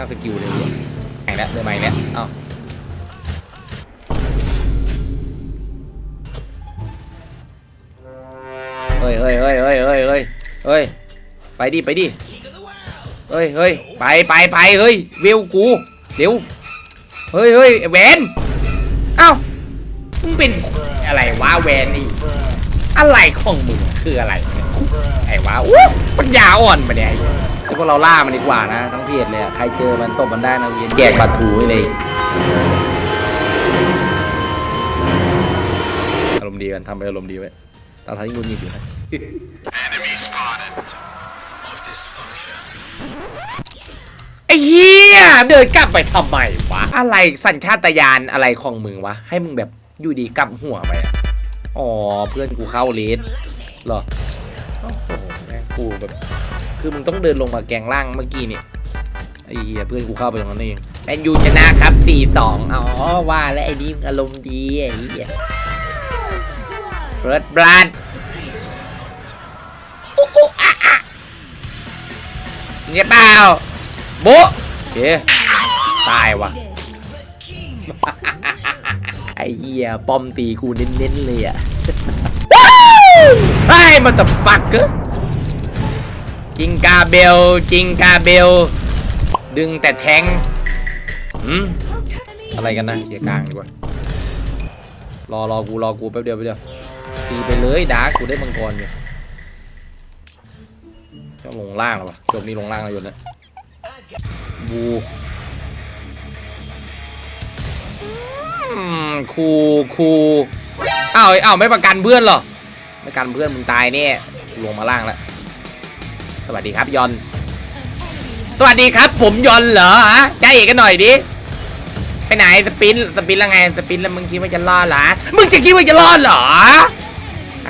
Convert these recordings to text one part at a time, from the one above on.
้าสกิลเลยเนี่ยไหนแล้วเดินมาอีกแล้วเอ้าเฮ้ยเฮ้ยเฮ้ยเฮ้ยเฮ้ยเฮ้ยเฮ้ยไปดิไปดิเฮ้ยเฮ้ยไปไปไปเฮ้ยวิวกูเดี๋ยวเฮ้ยเฮ้ยแวนเอ้ามึงเป็นอะไรวะแวนนี่อะไรของมึงอคืออะไรไอ้วะอู้ปัญญาอ่อนปเนี่ย พวกเราล่ามันดีกว่านะ ทั้งเพจเลยอะใครเจอมันตบมันได้นะเวียนแจกบัตรถูให้เลยอารมณ์ดีกันทำไปอารมณ์ดีไว้ตอนท้ายที่งุนงิดอยู่นะไอ้เหี้ยเดินกลับไปทำไมวะ อะไรสัญชาตญาณอะไรของมึงวะ ให้มึงแบบอยู่ดีกลับหัวไปอะอ๋อเพื่อนกูเข้าเลสเหรอโอ้โหแม่งกูแบบ คือมึงต้องเดินลงมาแกงล่างเมื่อกี้เนี่ยไอ้เหี้ยเพื่อนกูเข้าไปตรงนั้นเองแมนยูชนะครับ 4-2 อ๋อ ว่าแล้วไอ้นี่อารมณ์ดีไอ้เหี้ยเฟิร์สบลัดอุ๊อุ๊อะอะเนี่ยเปล่าโบะโอเคตายว่ะ ไอ้เหี้ยป้อมตีกูเน้นๆเลยอะไอ้มันจะฟักเกอ จิงกาเบล จิงกาเบล ดึงแต่แทงหืมอะไรกันนะเชียร์กลางดีกว่า รอรอกูรอกูแป๊บเดียวแป๊บเดียวตีไปเลยดาร์กูได้มังกรอยู่ต้องลงล่างแล้วะจบนี้ลงล่างแล้วอยู่แล้วบูคูคูอ้าวอ้าวไม่ประกันเพื่อนเหรอ ไม่ประกันเพื่อนมึงตายแน่ลงมาล่างแล้ว สวัสดีครับยอน สวัสดีครับ ผมยอนเหรอฮะใจเอกกันหน่อยดิ ไปไหนสปินสปินแล้วไงสปินแล้วมึงคิดว่าจะรอดเหรอ มึงจะคิดว่าจะรอดเหรอ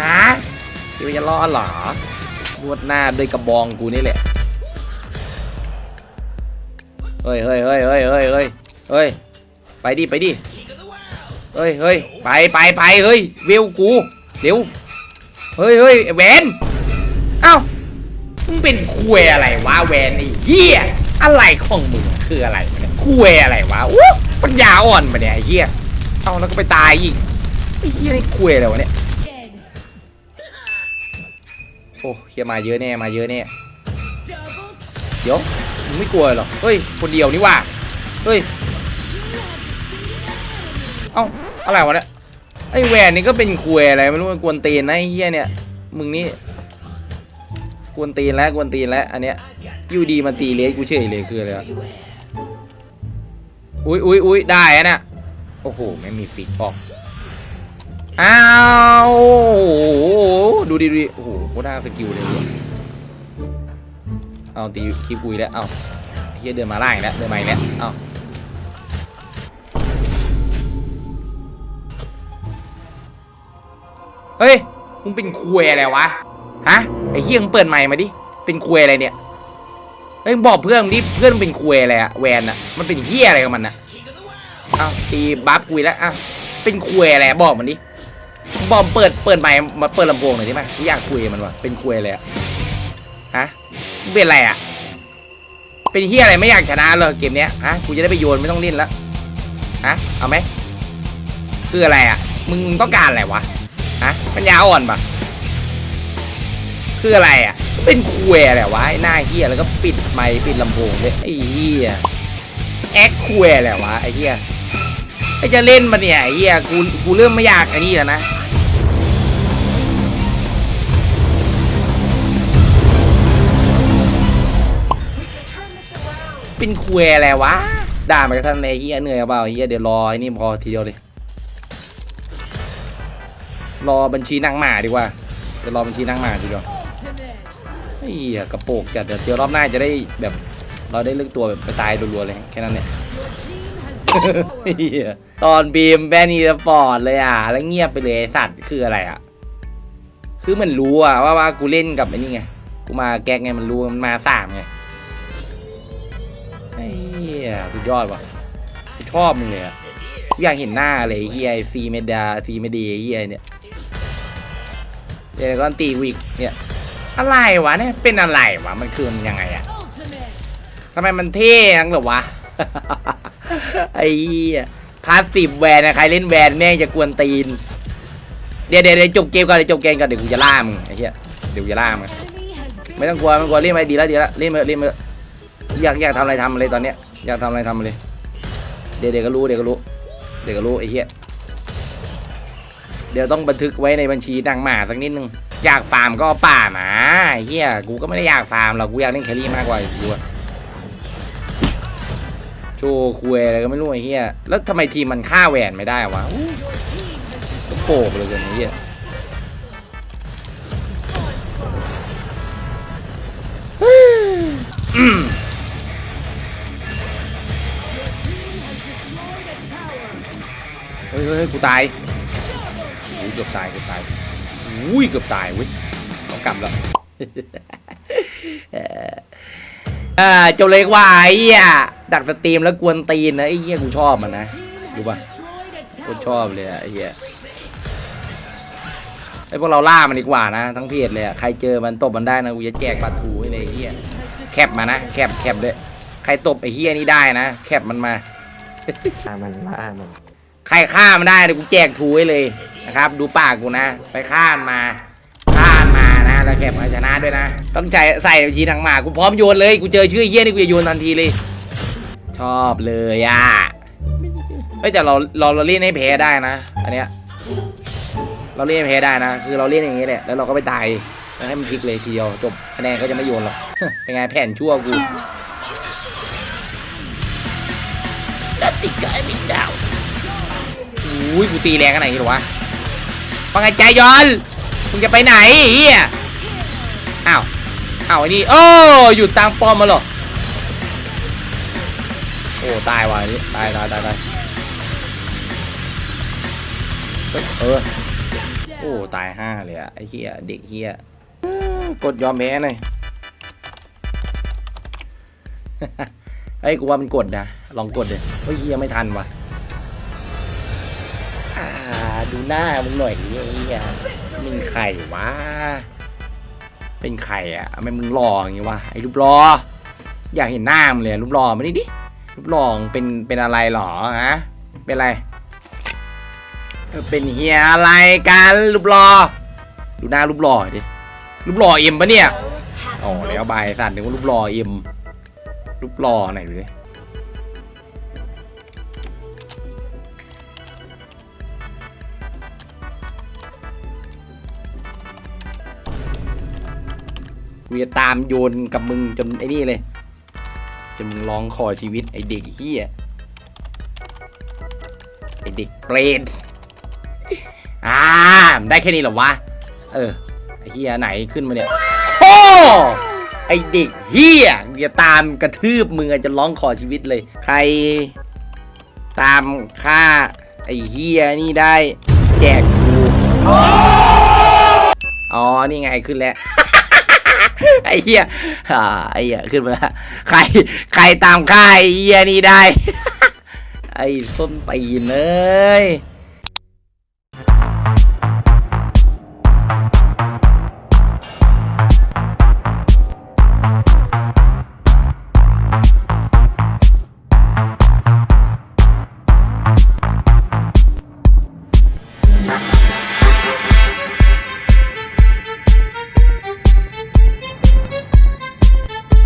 ฮะคิดว่าจะรอดเหรอนวดหน้าด้วยกระบองกูนี่แหละ เฮ้ยเฮ้ยเฮ้ยเฮ้ยเฮ้ยเฮ้ยเฮ้ย ไปดิไปดิ เฮ้ยเฮ้ยไปไปไปเฮ้ยวิวกู เดี๋ยว เฮ้ยเฮ้ยแวนเอ้า มึงเป็นคุยอะไรวะแหวนไอ้เหี้ยอะไรของมึงอคืออะไรเนี่ยคุยอะไรวะอู้ปัญญาอ่อนปะเนี่ยไอ้เหี้ยเอาแล้วก็ไปตายอีกไอ้เหี้ยนี่คุยอะไรวะเนี่ยโอ้เฮียมาเยอะแน่มาเยอะแน่เดี๋ยวมึงไม่กลัวหรอเฮ้ยคนเดียวนี่ว่าเฮ้ยเอ้าอะไรวะเนี่ยไอ้แหวนนี่ก็เป็นคุยอะไรไม่รู้มันกวนเตีนนะไอ้เหี้ยเนี่ยมึงนี่ กวนตีนแล้วกวนตีนแล้วอันเนี้ยยูดีมาตีเลสกูเฉยเลยคืออะไรวะอุ้ยอุ้ยอุ้ยได้อะน่ะโอ้โหไม่มีฟิกออกอ้าวโอ้โหดูดิดูดิโอ้โหโคตรน่าสกิลเลยเอาตีคลิปกุยแล้วเอาเฮียเดินมาล่างแล้วเดินมาอีกแล้วเอาเฮ้ยมึงเป็นคุยอะไรวะฮะ ไอ้เฮียมึงเปิดใหม่มาดิ เป็นคุยอะไรเนี่ยเฮ้ยมบอกเพื่อนมึงดิเพื่อนมึงเป็นคุยอะไรอะแวนอะมันเป็นเฮียอะไรกับมันอะเอาตีบัฟกุยแล้วอะเป็นคุยอะไรบอกมันดิบอมเปิดเปิดไมค์มาเปิดลำโพงหน่อยได้ไหมอยากคุยมันว่ะเป็นคุยเลยอะฮะมึงเป็นอะไรอะเป็นเฮียอะไรไม่อยากชนะเลยเกมเนี้ยฮะกูจะได้ไปโยนไม่ต้องเล่นแล้วฮะเอาไหมคืออะไรอะมึงมึงต้องการอะไรวะฮะปัญญาอ่อนปะ คืออะไรอะ เป็นคุยอะไรวะไอ้หน้าเฮียแล้วก็ปิดไมค์ปิดลำโพงเลยไอ้เฮียแอคคุยอะไรวะไอ้เฮียไอ้จะเล่นมาเนี่ยไอ้เฮียกูกูเริ่มไม่อยากไอ้นี่แล้วนะเป็นคุยอะไรวะด่าไปกระทั่งในเฮียเหนื่อยเปล่าเฮียเดี๋ยวรอไอ้นี่พอทีเดียวเลยรอบัญชีนางหมาดีกว่าเดี๋ยวรอบัญชีนางหมาทีเดีย วเฮียกระโปกจัดเดี๋ยวเดี๋ยวรอบหน้าจะได้แบบ เราได้เลือกตัวแบบไปตายรัวๆเลยแค่นั้นเนี่ยเหี้ยตอนบีมแบนีสปอร์ตเลยอะ แล้วเงียบไปเลยสัตว์คืออะไรอะ คือมันรู้อะว่าว่ากูเล่นกับไอ้นี่ไง กูมาแก๊กไงมันรู้มันมาสามไงไอ้เหี้ยสุดยอดว่ะชอบมึงเลยอะอยากเห็นหน้าเลยไอ้เฮียซีเมดาซีเมดีเฮียเนี่ยเดี๋ยวก็ตีวิกเนี่ย อะไรวะเนี่ยเป็นอะไรวะมันคือยังไงอะทำไมมันเท่ยังหรอวะไอ้พาสซีฟแวนนะใครเล่นแวนแม่งจะกวนตีนเดี๋ยวเดี๋ยวเดี๋ยวจบเกมก่อนเดี๋ยวจบเกมก่อนเดี๋ยวกูจะล่ามึงไอ้เหี้ยเดี๋ยวกูจะล่ามึงไม่ต้องกลัวไม่ต้องกลัวเล่นไปดีแล้วดีแล้วเล่นไปเล่นไปอยากอยากทำอะไรทำเลยตอนเนี้ยอยากทำอะไรทำเลยเดี๋ยวเดี๋ยวก็รู้เดี๋ยวก็รู้เดี๋ยวก็รู้ไอ้เหี้ยเดี๋ยวต้องบันทึกไว้ในบัญชีดังหมาสักนิดนึง อยากฟาร์มก็ป่ามาเหี้ยกูก็ไม่ได้อยากฟาร์มหรอกกูอยากเล่นแครี่มากกว่ากูโชว์คุยอะไรก็ไม่รู้ไอ้เหี้ยแล้วทำไมทีมมันฆ่าแหวนไม่ได้วะก็โปกเลยกันไอ้เหี้ยเฮ้ยเฮ้ยเฮ้ยกูตายอุ้ยเกือบตายเกือบตาย อุ้ยเกือบตายเว้ยต้องกลับแล้วเอ่ออ่าเจ้าเล็กว่าไอ้เหี้ยดักสตรีมแล้วกวนตีนนะไอ้เหี้ยกูชอบมันนะดูป่ะกูชอบเลยอะไอ้เหี้ยไอ้พวกเราล่ามันดีกว่านะ ทั้งเพจเลยอะใครเจอมันตบมันได้นะกูจะแจกปลาทูให้เลยไอ้เหี้ยแคปมานะแคปแคปด้วยใครตบไอ้เฮียนี่ได้นะ แคปมันมาล่ามันล่ามันใค รฆ่ามันได้เดี๋ยวกูแจกทูให้เลยนะครับ ดูปากกูนะ ไปฆ่ามันมาฆ่ามันมานะแล้วแคปมาชนะด้วยนะ ต้องใจใส่บัญชีทางหมากูพร้อมโยนเลยกูเจอชื่อเฮียนี่กูจะโยนทันทีเลย ชอบเลยอะเฮ้ยแต่เราเราเราเล่นให้แพ้ได้นะ อันเนี้ยเราเล่นให้แพ้ได้นะ คือเราเล่นอย่างงี้แหละแล้วเราก็ไปตายแล้วให้มันพลิกเลยทีเดียวจบคะแนนก็จะไม่โยนหรอกเป็นไงแผนชั่วกูดัตติกายมินดาว อุ้ยกูตีแรงขนาดนี้หรอวะว่าไงใจยอนมึงจะไปไหนเฮียอ้าวอ้าวไอ้นี่โอ้หยุดตังปอมมาหรอโอ้ตายว่ะอันนี้ตายตายตายตายเออโอ้ตายห้าเลยอะไอ้เฮียเด็กเฮียกดยอมแพ้หน่อยเฮ้ยกูว่ามันกดนะลองกดเลยเฮ้ยเฮียไม่ทันว่ะ ดูหน้ามึงหน่อยดิไอ้เฮียมึงใครวะ เป็นใครอะทำไมมึงหล่ออย่างงี้วะไอ้รูปหล่ออยากเห็นหน้ามึงเลยรูปหล่อมาดิดิรูปหล่องเป็นเป็นอะไรหรอฮะเป็นอะไร เป็นเฮียอะไรกันรูปหล่อดูหน้ารูปหล่อดิรูปหล่อเอ็มปะเนี่ยอ๋อแล้วบายสัตว์นึกว่ารูปหล่อเอ็มรูปหล่อไหนดูดิ กูจะตามโยนกับมึงจนไอ้นี่เลย จนมึงร้องขอชีวิตไอเด็กเฮียไอเด็กเปรตอ่าได้แค่นี้หรอวะ เออ ไอเฮียไหนขึ้นมาเนี่ย โอ้ ไอเด็กเฮียกูจะตามกระทืบมึงอจะร้องขอชีวิตเลย ใคร ตามฆ่าไอเฮียนี่ได้แจกกูอ๋อ นี่ไงขึ้นแล้ว ไอ้เหี้ยอ่าไอ้เหี้ยขึ้นมาแล้วใครใครตามฆ่าไอเหี้ยนี่ได้ ไอ้ส้นตีนเลย